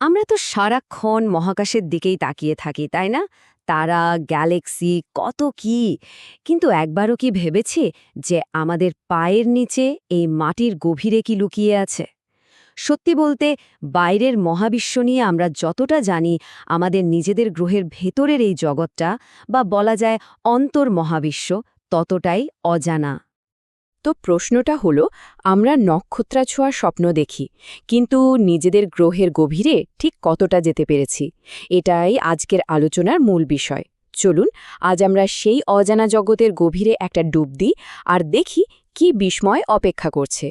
আমরা তো সারাক্ষণ মহাকাশের দিকেই তাকিয়ে থাকি, তাই না? তারা, গ্যালাক্সি, কত কি? কিন্তু একবারও কি ভেবেছি যে আমাদের পায়ের নিচে এই মাটির গভীরে কি লুকিয়ে আছে? সত্যি বলতে, বাইরের মহাবিশ্ব নিয়ে আমরা যতটা জানি, আমাদের নিজেদের গ্রহের ভেতরের এই জগৎটা বা বলা যায় অন্তর মহাবিশ্ব ততটাই অজানা। তো প্রশ্নটা হলো, আমরা নক্ষত্রাছোঁয়ার স্বপ্ন দেখি, কিন্তু নিজেদের গ্রহের গভীরে ঠিক কতটা যেতে পেরেছি? এটাই আজকের আলোচনার মূল বিষয়। চলুন, আজ আমরা সেই অজানা জগতের গভীরে একটা ডুব দিই আর দেখি কি বিস্ময় অপেক্ষা করছে।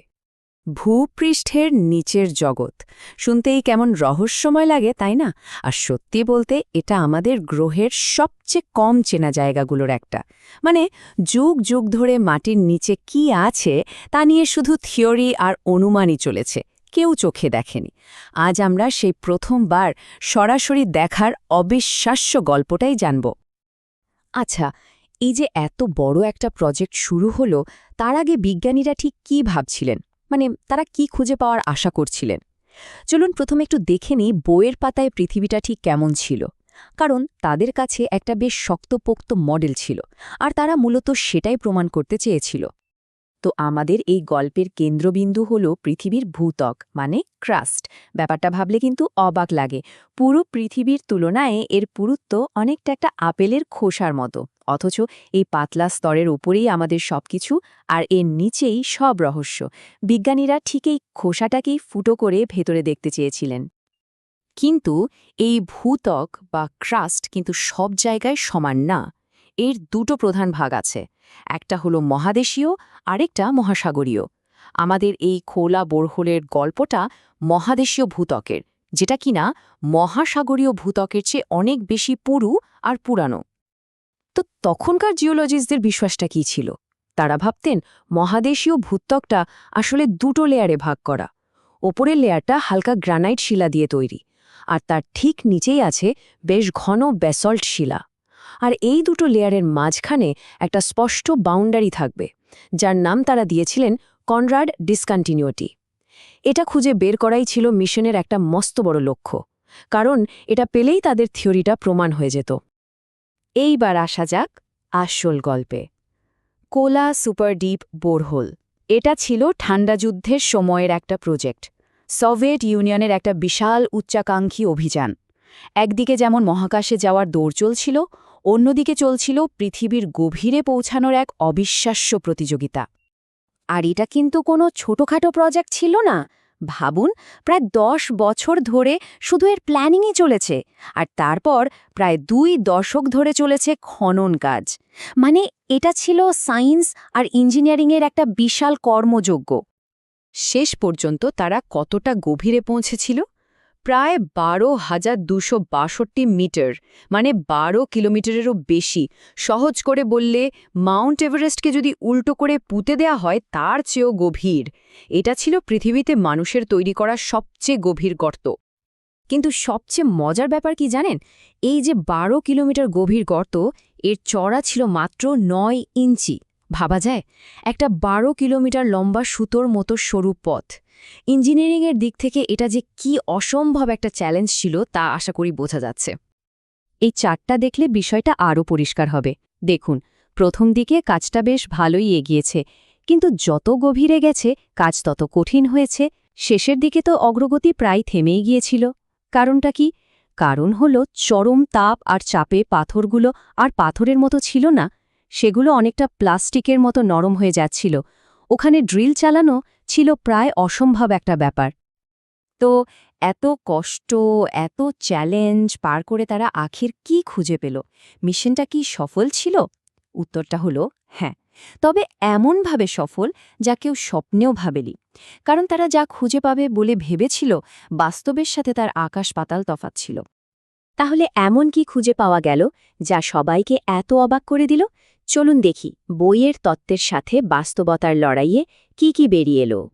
ভূপৃষ্ঠের নিচের জগৎ। শুনতেই কেমন রহস্যময় লাগে, তাই না? আর সত্যি বলতে, এটা আমাদের গ্রহের সবচেয়ে কম চেনা জায়গাগুলোর একটা। মানে যুগ যুগ ধরে মাটির নিচে কি আছে, তা নিয়ে শুধু থিওরি আর অনুমানই চলেছে। কেউ চোখে দেখেনি। আজ আমরা সেই প্রথমবার সরাসরি দেখার অবিশ্বাস্য গল্পটাই জানব। আচ্ছা এই যে এত বড় একটা প্রজেক্ট শুরু হলো, তার আগে বিজ্ঞানীরা ঠিক কি ভাবছিলেন? মানে তারা কি খুঁজে পাওয়ার আশা করছিলেন? চলুন প্রথমে একটু দেখে নিই বইয়ের পাতায় পৃথিবীটা ঠিক কেমন ছিল। কারণ তাদের কাছে একটা বেশ শক্তপোক্ত মডেল ছিল, আর তারা মূলত সেটাই প্রমাণ করতে চেয়েছিল। তো আমাদের এই গল্পের কেন্দ্রবিন্দু হল পৃথিবীর ভূতক মানে ক্রাস্ট। ব্যাপারটা ভাবলে কিন্তু অবাক লাগে। পুরো পৃথিবীর তুলনায় এর পুরুত্ব অনেকটা একটা আপেলের খোসার মতো। অথচ এই পাতলা স্তরের উপরেই আমাদের সবকিছু আর এর নিচেই সব রহস্য। বিজ্ঞানীরা ঠিক এই খোসাটাকেই ফুটো করে ভেতরে দেখতে চেয়েছিলেন। কিন্তু এই ভূতক বা ক্রাস্ট কিন্তু সব জায়গায় সমান না। এর দুটো প্রধান ভাগ আছে। একটা হলো মহাদেশীয়, আরেকটা মহাসাগরীয়। আমাদের এই খোলা বোরহোলের গল্পটা মহাদেশীয় ভূতকের যেটা কিনা মহাসাগরীয় ভূতকের চেয়ে অনেক বেশি পুরু আর পুরানো। তো তখনকার জিওলজিস্টদের বিশ্বাসটা কি ছিল? তারা ভাবতেন, মহাদেশীয় ভূত্বকটা আসলে দুটো লেয়ারে ভাগ করা। ওপরের লেয়ারটা হালকা গ্রানাইট শিলা দিয়ে তৈরি, আর তার ঠিক নিচেই আছে বেশ ঘন ব্যাসল্ট শিলা। আর এই দুটো লেয়ারের মাঝখানে একটা স্পষ্ট বাউন্ডারি থাকবে, যার নাম তারা দিয়েছিলেন কনরাড ডিসকন্টিনিউটি। এটা খুঁজে বের করাই ছিল মিশনের একটা মস্ত বড় লক্ষ্য, কারণ এটা পেলেই তাদের থিওরিটা প্রমাণ হয়ে যেত। এইবার আসা যাক আসল গল্পে। Kola super deep borehole. এটা ছিল ঠান্ডা যুদ্ধের সময়ের একটা প্রজেক্ট। সোভিয়েত ইউনিয়নের একটা বিশাল উচ্চাকাঙ্ক্ষী অভিযান। একদিকে যেমন মহাকাশে যাওয়ার দৌড় চলছিল, অন্যদিকে চলছিল পৃথিবীর গভীরে পৌঁছানোর এক অবিশ্বাস্য প্রতিযোগিতা। আর এটা কিন্তু কোনো ছোটখাটো প্রজেক্ট ছিল না ভাবুন, প্রায় দশ বছর ধরে শুধু এর প্ল্যানিংই চলেছে, আর তারপর প্রায় দুই দশক ধরে চলেছে খনন কাজ। মানে এটা ছিল সায়েন্স আর ইঞ্জিনিয়ারিংয়ের একটা বিশাল কর্মযোগ্য। শেষ পর্যন্ত তারা কতটা গভীরে পৌঁছেছিল? প্রায় বারো হাজার দুশো বাষট্টি মিটার মানে বারো কিলোমিটারেরও বেশি। সহজ করে বললে, মাউন্ট এভারেস্টকে যদি উল্টো করে পুঁতে দেয়া হয়, তার চেয়েও গভীর। এটা ছিল পৃথিবীতে মানুষের তৈরি করা সবচেয়ে গভীর গর্ত। কিন্তু সবচেয়ে মজার ব্যাপার কি জানেন? এই যে বারো কিলোমিটার গভীর গর্ত, এর চড়া ছিল মাত্র নয় ইঞ্চি। ভাবা যায়, একটা বারো কিলোমিটার লম্বা সুতোর মতো সরু পথ। ইঞ্জিনিয়ারিংয়ের দিক থেকে এটা যে কি অসম্ভব একটা চ্যালেঞ্জ ছিল তা আশা করি বোঝা যাচ্ছে। এই চারটা দেখলে বিষয়টা আরও পরিষ্কার হবে। দেখুন, প্রথম দিকে কাজটা বেশ ভালোই এগিয়েছে, কিন্তু যত গভীরে গেছে, কাজ তত কঠিন হয়েছে, শেষের দিকে তো অগ্রগতি প্রায় থেমেই গিয়েছিল। কারণটা কি? কারণ হল চরম তাপ আর চাপে পাথরগুলো আর পাথরের মতো ছিল না সেগুলো অনেকটা প্লাস্টিকের মতো নরম হয়ে যাচ্ছিল। ওখানে ড্রিল চালানো ছিল প্রায় অসম্ভব একটা ব্যাপার। তো এত কষ্ট, এত চ্যালেঞ্জ পার করে তারা আখির কি খুঁজে পেল? মিশনটা কি সফল ছিল? উত্তরটা হলো হ্যাঁ। তবে এমনভাবে সফল যা কেউ স্বপ্নেও ভাবেলি কারণ তারা যা খুঁজে পাবে বলে ভেবেছিল, বাস্তবের সাথে তার আকাশ পাতাল তফাত ছিল। তাহলে এমন কি খুঁজে পাওয়া গেল, যা সবাইকে এত অবাক করে দিল? চলুন দেখি, বইয়ের তত্ত্বের সাথে বাস্তবতার লড়াইয়ে কি কি বেরিয়ে এলো।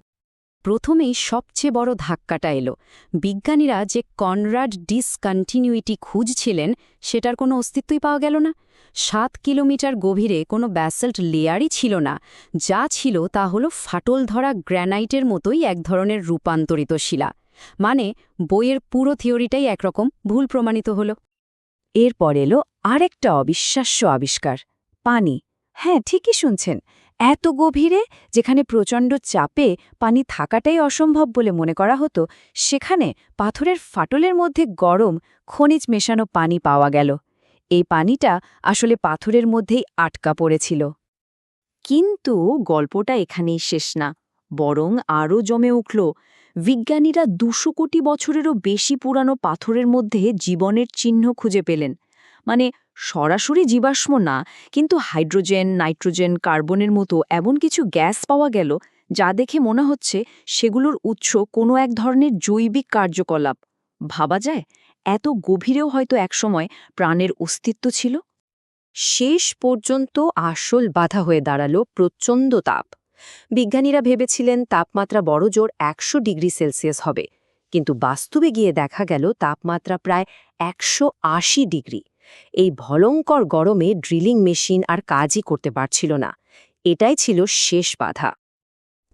প্রথমেই সবচেয়ে বড় ধাক্কাটা এলো। বিজ্ঞানীরা যে কনরাড ডিসকন্টিনিউইটি খুঁজছিলেন, সেটার কোনো অস্তিত্বই পাওয়া গেল না। সাত কিলোমিটার গভীরে কোনো ব্যাসেল্ট লেয়ারই ছিল না। যা ছিল তা হলো ফাটল ধরা গ্র্যানাইটের মতোই এক ধরনের রূপান্তরিত শিলা। মানে বইয়ের পুরো থিওরিটাই একরকম, ভুল প্রমাণিত হল। এরপর এলো আরেকটা অবিশ্বাস্য আবিষ্কার। পানি। হ্যাঁ ঠিকই শুনছেন। এত গভীরে, যেখানে প্রচণ্ড চাপে পানি থাকাটাই অসম্ভব বলে মনে করা হতো, সেখানে পাথরের ফাটলের মধ্যে গরম খনিজ মেশানো পানি পাওয়া গেল। এই পানিটা আসলে পাথরের মধ্যেই আটকা পড়েছিল। কিন্তু গল্পটা এখানেই শেষ না, বরং আরও জমে উঠল। বিজ্ঞানীরা দুশো কোটি বছরেরও বেশি পুরানো পাথরের মধ্যে জীবনের চিহ্ন খুঁজে পেলেন। মানে সরাসরি জীবাশ্ম না, কিন্তু হাইড্রোজেন, নাইট্রোজেন, কার্বনের মতো এমন কিছু গ্যাস পাওয়া গেল যা দেখে মনে হচ্ছে সেগুলোর উৎস কোনো এক ধরনের জৈবিক কার্যকলাপ। ভাবা যায়, এত গভীরেও হয়তো একসময় প্রাণের অস্তিত্ব ছিল? শেষ পর্যন্ত আসল বাধা হয়ে দাঁড়াল প্রচণ্ড তাপ। বিজ্ঞানীরা ভেবেছিলেন তাপমাত্রা বড় জোর একশো ডিগ্রি সেলসিয়াস হবে, কিন্তু বাস্তবে গিয়ে দেখা গেল তাপমাত্রা প্রায় একশো আশি ডিগ্রি। এই ভয়ঙ্কর গরমে ড্রিলিং মেশিন আর কাজই করতে পারছিল না। এটাই ছিল শেষ বাধা।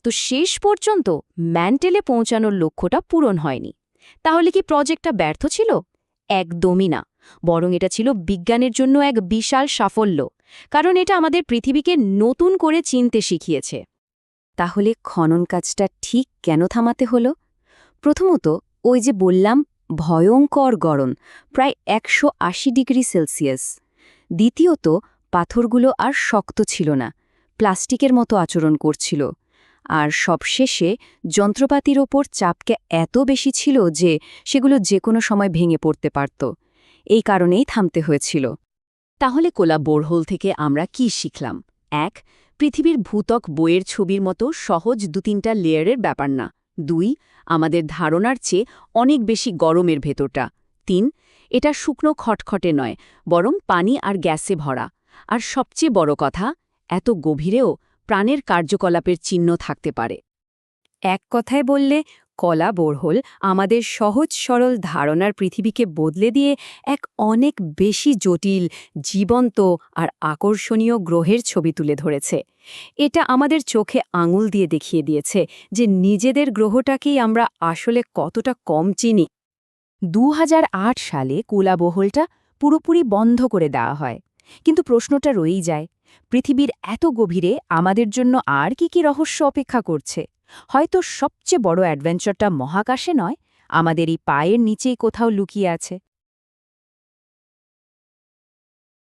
তো শেষ পর্যন্ত ম্যান্টেলে পৌঁছানোর লক্ষ্যটা পূরণ হয়নি। তাহলে কি প্রজেক্টটা ব্যর্থ ছিল? একদমই না। বরং এটা ছিল বিজ্ঞানের জন্য এক বিশাল সাফল্য। কারণ এটা আমাদের পৃথিবীকে নতুন করে চিনতে শিখিয়েছে। তাহলে খনন কাজটা ঠিক কেন থামাতে হলো? প্রথমত ওই যে বললাম ভয়ঙ্কর গরম, প্রায় একশো আশি ডিগ্রি সেলসিয়াস। দ্বিতীয়ত, পাথরগুলো আর শক্ত ছিল না, প্লাস্টিকের মতো আচরণ করছিল। আর সবশেষে, যন্ত্রপাতির ওপর চাপকে এত বেশি ছিল যে, সেগুলো যে কোনো সময় ভেঙে পড়তে পারত। এই কারণেই থামতে হয়েছিল। তাহলে কোলা বোরহোল থেকে আমরা কি শিখলাম? এক, পৃথিবীর ভূতক বইয়ের ছবির মতো সহজ দু তিনটা লেয়ারের ব্যাপার না। দুই, আমাদের ধারণার চেয়ে অনেক বেশি গরমের ভেতরটা। তিন, এটা শুকনো খটখটে নয়, বরং পানি আর গ্যাসে ভরা। আর সবচেয়ে বড় কথা, এত গভীরেও প্রাণের কার্যকলাপের চিহ্ন থাকতে পারে। এক কথায় বললে কলা বোরহোল আমাদের সহজ সরল ধারণার পৃথিবীকে বদলে দিয়ে এক অনেক বেশি জটিল, জীবন্ত আর আকর্ষণীয় গ্রহের ছবি তুলে ধরেছে। এটা আমাদের চোখে আঙুল দিয়ে দেখিয়ে দিয়েছে যে নিজেদের গ্রহটাকেই আমরা আসলে কতটা কম চিনি। দু হাজার আট সালে কুলাবহলটা পুরোপুরি বন্ধ করে দেওয়া হয়। কিন্তু প্রশ্নটা রয়েই যায়, পৃথিবীর এত গভীরে আমাদের জন্য আর কি কি রহস্য অপেক্ষা করছে? হয়তো সবচেয়ে বড় অ্যাডভেঞ্চারটা মহাকাশে নয় আমাদের এই পায়ের নিচেই কোথাও লুকিয়ে আছে।